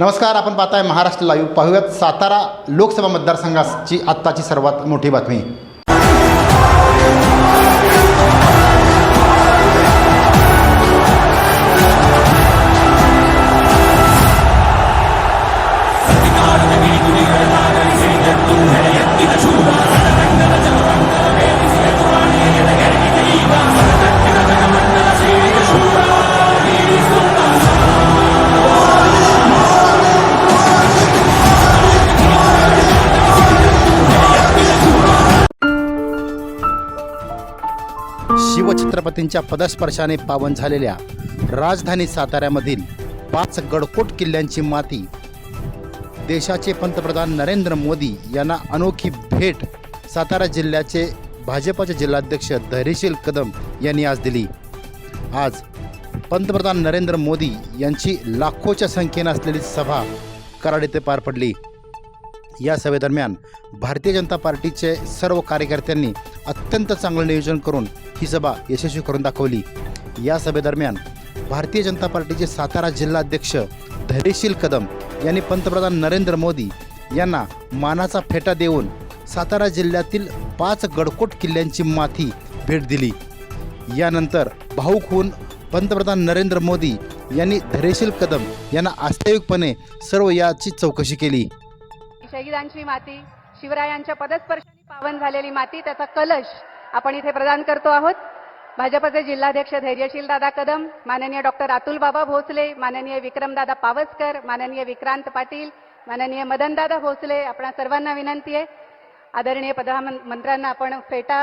नमस्कार आपण पाहताय महाराष्ट्र लाईव्ह पाहूयात सातारा लोकसभा मतदारसंघाची आत्ताची सर्वात मोठी बातमी. व छत्रपतींच्या पदस्पर्शाने पावन झालेल्या राजधानी साताऱ्यामधील पाच गडकोट किल्ल्यांची माती देशाचे पंतप्रधान नरेंद्र मोदी यांना अनोखी भेट सातारा जिल्ह्याचे भाजपाचे जिल्हाध्यक्ष धैर्यशील कदम यांनी आज दिली. आज पंतप्रधान नरेंद्र मोदी यांची लाखोच्या संख्येनं असलेली सभा कराड येथे पार पडली. या सभेदरम्यान भारतीय जनता पार्टीचे सर्व कार्यकर्त्यांनी अत्यंत चांगलं नियोजन करून ही सभा यशस्वी करून दाखवली. या सभेदरम्यान भारतीय जनता पार्टीचे सातारा जिल्हाध्यक्ष धैर्यशील कदम यांनी पंतप्रधान नरेंद्र मोदी यांना मानाचा फेटा देऊन सातारा जिल्ह्यातील पाच गडकोट किल्ल्यांची माथी भेट दिली. यानंतर भाऊक होऊन पंतप्रधान नरेंद्र मोदी यांनी धैर्यशील कदम यांना आस्थायिकपणे सर्व याची चौकशी केली. शहीदांची माती शिवरायांच्या पदस्पर्श पावन झालेली माती त्याचा कलश आपण इथे प्रदान करतो आहोत. भाजपचे जिल्हाध्यक्ष धैर्यशील दादा कदम माननीय डॉक्टर अतुल बाबा भोसले माननीय विक्रमदादा पावसकर माननीय विक्रांत पाटील माननीय मदनदादा भोसले आपल्या सर्वांना विनंती आहे. आदरणीय प्रधानमंत्र्यांना आपण फेटा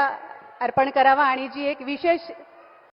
अर्पण करावा आणि जी एक विशेष